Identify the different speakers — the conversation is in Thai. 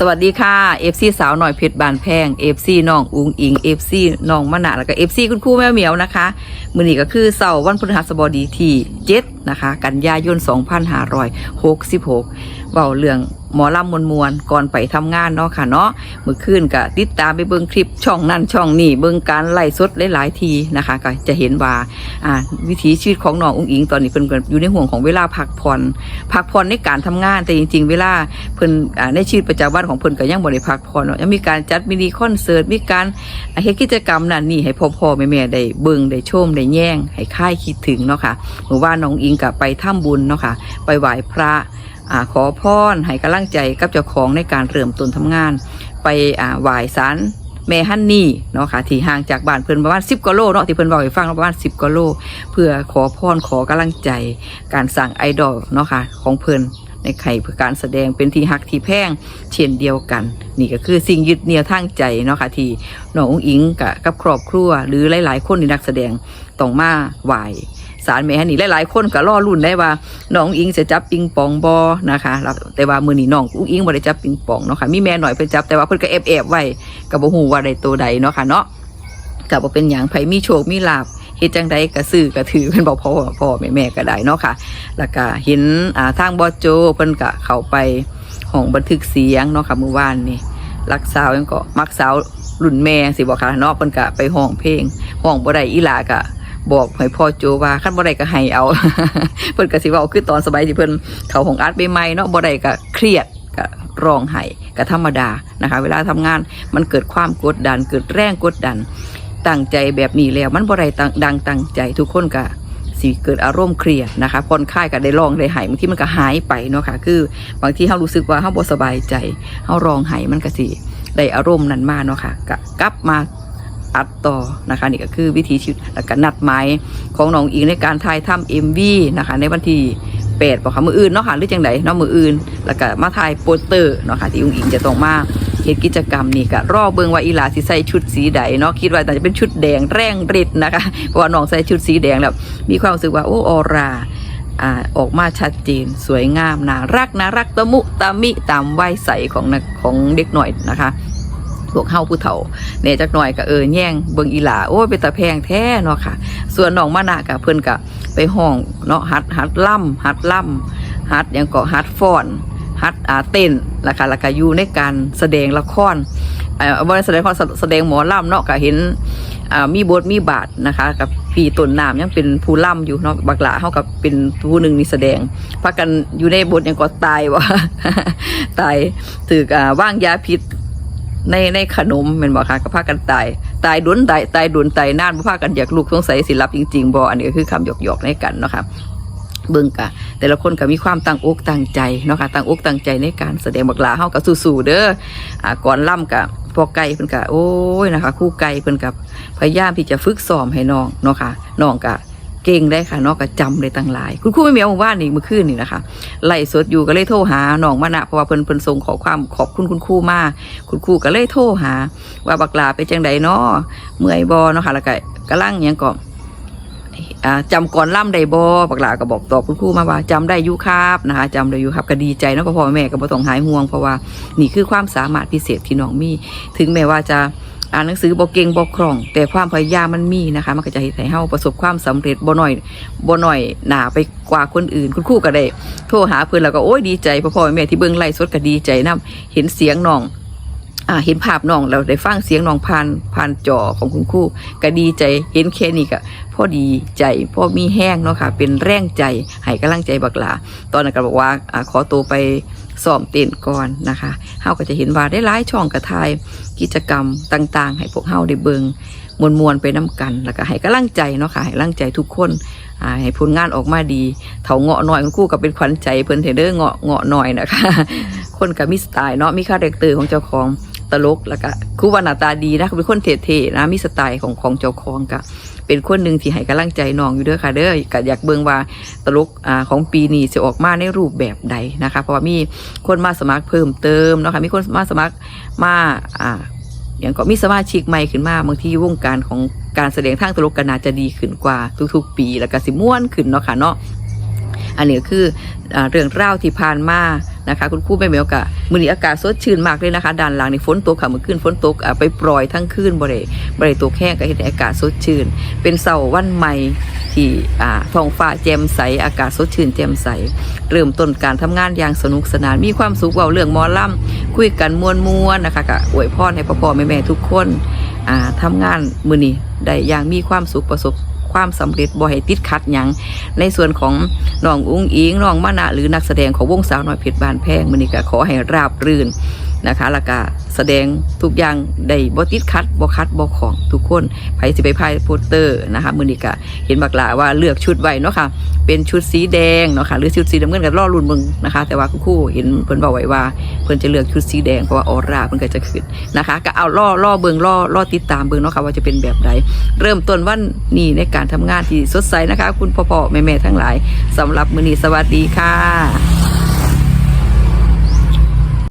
Speaker 1: สวัสดีค่ะเอฟซีสาวหน่อยเพชรบานแพงเอฟซีน้องอุงอิงเอฟซีน้องมะนาแล้วก็เอฟซีคุณครูแม่เหมียวนะคะมือนี้ก็คือเสาร์วันพฤหัสบดีที่7นะคะ กันยายน 2566เบาเรื่องหมอลำมวลมวลก่อนไปทำงานเนาะค่ะเนาะมือคืนก็ติดตามไปเบิ่งคลิปช่องนั่นช่องนี่เบิ่งการไล่สดหลายๆทีนะคะ ก็จะเห็นว่าอ่าวิถีชีวิตของน้องอุ้งอิงตอนนี้เพิ่นอยู่ในห่วงของเวลาพักผ่อนพักผ่อนในการทำงานแต่จริง ๆ เวลาเพิ่นอ่าในชีวิตประจำวันของเพิ่นก็ยังบ่ได้พักผ่อนเนาะยังมีการจัดมินิคอนเสิร์ตมีการอ่าเฮ็ดกิจกรรมนั่นนี่ให้พ่อๆแม่ๆได้เบิ่งได้ชมได้แย่งให้ค่ายคิดถึงเนาะค่ะเมื่อว่าน้องอิงก็ไปทำบุญเนาะค่ะไปไหว้พระ อ่าขอพรให้กำลังใจกับเจ้าของในการเริ่มต้นทำงาน ไปอ่าไหว้ศาลแม่ฮันนี่เนาะค่ะที่ห่างจากบ้านเพื่อนประมาณสิบกิโลเนาะที่เพื่อนบอกให้ฟังประมาณสิบกิโล เพื่อขอพรขอกำลังใจ การสั่งไอดอลเนาะค่ะของเพื่อน ในไข่เพื่อการแสดงเป็นที่หักที่แพงเช่นเดียวกัน นี่ก็คือสิ่งยึดเหนี่ยวทางใจเนาะค่ะที่น้องอุ๋งอิงกับกับครอบครัว หรือหลายๆ คนที่นักแสดงต้องมาไหวสารแม่นี่หลายๆคนก็รอรุ่นได้ว่าน้องอุ๋งอิงจะจับปิงปองบอนะคะแต่ว่ามือนี้น้องอุ๋งอิงบ่ได้จับปิงปองเนาะค่ะมีแม่หน่อยเพิ่นจับแต่ว่าเพิ่นก็แอบๆไว้ก็บ่ฮู้ว่าได้ตัวใดเนาะค่ะเนาะก็บ่เป็นหยังไผมีโชคมีลาภ เฮ็ดจังใดก็ซื้อก็ถือเพิ่นบอกพ่อพ่อแม่แม่ก็ได้เนาะค่ะ แล้วก็เห็นอ่าทางบอสโจเพิ่นก็เข้าไปห้องบันทึกเสียงเนาะค่ะเมื่อวานนี่รักสาวยังก็มักสาวรุ่นแม่สิบอกค่ะเนาะเพิ่นก็ไปห้องเพลงห้องบ่ได้อีหลาก็บอกให้พ่อโจว่าคันบ่ได้ก็ให้เอา เพิ่นก็สิเว้าคือตอนสบายที่เพิ่นเข้าห้องอัดใหม่ๆเนาะบ่ได้ก็เครียดก็ร้องไห้ก็ธรรมดานะคะ เวลาทำงานมันเกิดความกดดัน เกิดแรงกดดัน ตั้งใจแบบนี้แล้ว มันบ่ได้ตั้งดังตั้งใจทุกคนก็สิเกิดอารมณ์เครียดนะคะผ่อนคลายก็ได้ร้องได้หายบางที่มันก็หายไปเนาะค่ะคือบางที่เรารู้สึกว่าเราบ่สบายใจเราร้องไห้มันก็สิได้อารมณ์นั้นมาเนาะค่ะก็กลับมาอัดต่อนะคะนี่ก็คือวิธีชีวิตแล้วก็นัดหมายของน้องอิงในการถ่ายทำเอ็มวีนะคะในวันที่แปดบอกค่ะมืออื่นเนาะค่ะหรือจังไดเนาะมืออื่น แล้วก็มาถ่ายโปสเตอร์เนาะค่ะที่อุ้งอิงจะต้องมา เฮ็ดกิจกรรมนี่ก็รอเบิ่งว่าอีหลาสิใส่ชุดสีใดเนาะคิดว่าน่จะเป็นชุดแดงแรงฤทธิ์นะคะเพราะว่าน้องใส่ชุดสีแดงแล้วมีความรู้สึกว่าโอ้ออราอออกมาชัดเจนสวยงามน่ารักน่ารักตะมุตะมิตามวัยใสของของเด็กหน่อยนะคะพวกเฮาผู้เฒ่าเนี่ยจักหน่อยก็เออแย่งเบิงอีหลาโอ้เป็นตาแพงแท้เนาะค่ะ ส่วนน้องมานะกับเพิ่นก็ไปห้องเนาะหัดหัดล่ำหัดล่ำหัดยังก็หัดฟ้อน หัดอ่าเต้นแล้วค่ะแล้วก็อยู่ในการแสดงละครเอ่อบ่ได้แสดงละครแสดงหมอล่ำเนาะก็เห็นอ่ามีบทมีบาทนะคะกับพี่ต้นน้ำยังเป็นผู้ล่ำอยู่เนาะบักหลาเขากับเป็นผู้หนึ่งนี่แสดงพากันอยู่ในบทยังก็ตายวะตายถืออ่าว่างยาพิษในในขนมเป็นบอกค่ะก็พากันตายตายดุนตายตายดุนตายนานพากันอยากลูกสงสัยสิรับจริงๆบ่อันนี้ก็คือคำหยอกๆในกันเนาะค่ะ เบิ่งกะแต่ละคนก็มีความตั้งอกตั้งใจเนาะค่ะตั้งอกตั้งใจในการแสดงบักลาเฮากับสู้ๆเด้ออ่าก่อนล่ำกับพอไก่เพิ่นกะโอ้ยนะคะคู่ไก่เพิ่นกับพยายามที่จะฝึกซ้อมให้น้องเนาะค่ะน้องกะเก่งได้ค่ะน้องก็จำได้ตั้งหลาย คุณครูไม่มีเอาหมู่บ้านนี่เมื่อคืนนี่นะคะไล่สดอยู่ก็เลยโทรหาน้องมานะเพราะว่าเพิ่นเพิ่นส่งขอความขอบคุณคุณครูมาคุณครูก็เลยโทรหา ว่าบักลาไปจังใดเนาะเมื่อยบ่เนาะค่ะแล้วก็กำลังยังก็อ่า จำก่อนล่ำได้บ่ปักหลาก็บอกตอบคุณครูมาว่าจำได้อยู่ครับนะคะจำได้อยู่ครับก็ดีใจเนาะพ่อแม่ก็บ่ต้องหายห่วงเพราะว่านี่คือความสามารถพิเศษที่น้องมี ถึงแม้ว่าจะอ่านหนังสือบ่เก่งบ่คล่อง แต่ความพยายามมันมีนะคะ มันก็จะเฮ็ดให้เฮาประสบความสำเร็จบ่น้อยบ่น้อยหนาไปกว่าคนอื่น คุณครูก็ได้โทรหาเพิ่นแล้วก็โอ้ยดีใจพ่อพ่อแม่ที่เบิ่งไลฟ์สดก็ดีใจนํเห็นเสียงน้อง อ่าเห็นภาพน้องเราได้ฟังเสียงน้องผ่านผ่านจอของคุณครูก็ดีใจเห็นแค่นี้ก็พ่อดีใจพ่อมีแห้งเนาะค่ะ เป็นแรงใจให้กำลังใจบักหลา ตอนนั้นก็บอกว่าอ่าขอตัวไปซ้อมเต้นก่อนนะคะเฮาก็จะเห็นว่าได้หลายช่องกระทายกิจกรรมต่าง ๆ ให้พวกเฮาได้เบิงมวลมวลไปน้กัน แล้วก็ให้กำลังใจเนาะค่ะ ให้กำลังใจทุกคนให้ผลงานออกมาดี เถาเงาะหน่อยคุณครูก็เป็นขวัญใจเพิ่นเทเดอร์เงาะเงาะหน่อยนะคะ คนก็มีสไตล์เนาะ มีคาแรคเตอร์ของเจ้าของ ตลกแล้วก็คือว่าหน้าตาดีนะเป็นคนเท่ๆนะมีสไตล์ของของเจ้าของก็เป็นคนหนึ่งที่ให้กำลังใจน้องอยู่เด้อค่ะเด้อก็อยากเบิ่งว่าตลกอ่าของปีนี้จะออกมาในรูปแบบใดนะคะ เพราะว่ามีคนมาสมัครเพิ่มเติมเนาะค่ะมีคนมาสมัครมาอ่าอย่างก็มีสมาชิกใหม่ขึ้นมาบางทีวงการของการแสดงทางตลกก็น่าจะดีขึ้นกว่าทุกๆ ปี แล้วก็สิม่วนขึ้นเนาะค่ะเนาะ อันนี้ก็คืออเรื่องเล่าวที่ผ่านมานะคะคุณครูแม่เหมียวกะมือนี้อากาศสดชื่นมากเลยนะคะด้านหลังนี่ฝนตกค่ะเมื่อคืนฝนตกไปปล่อยทั้งคืนบ่ได้บ่ได้ตกแห้งก็เห็นอากาศสดชื่น เป็นเสาร์วันใหม่ที่ท้องฟ้าแจ่มใสอากาศสดชื่นแจ่มใส เริ่มต้นการทำงานอย่างสนุกสนานมีความสุขเว่าเรื่องมอลำคุยกันมวนมวนนะคะก็อวยพรให้พ่อพ่อแม่แม่ทุกคนอ่าทำงานมือนี้ได้อย่างมีความสุขประสบ ความสำเร็จบ่ให้ติดขัดหยังในส่วนของน้องอุ้งอิงน้องมะนะหรือนักแสดงของวงสาวน้อยเพชรบานแพงมันนี่ก็ขอให้ราบรื่น นะคะแล้วก็แสดงทุกอย่างได้บ่ติดขัดบ่คัดบ่ของทุกคนไผสิไปพายโปสเตอร์นะคะมือนี้ก็เห็นบักลาว่าเลือกชุดไว้เนาะค่ะเป็นชุดสีแดงเนาะค่ะหรือชุดสีน้ำเงินกับล่อรุ่นเบิงนะคะ แต่ว่าคู่เห็นเพิ่นบอกไว้ว่าเพิ่นจะเลือกชุดสีแดงเพราะว่าออร่าเพิ่นก็จะขึ้นนะคะ ก็เอาล่อล่อเบิงล่อล่อติดตามเบิงเนาะค่ะว่าจะเป็นแบบใดเริ่มต้นวันนี้ในการทำงานที่สดใสนะคะ คุณพ่อพอแม่แม่ๆทั้งหลายสำหรับมือนี้สวัสดีค่ะ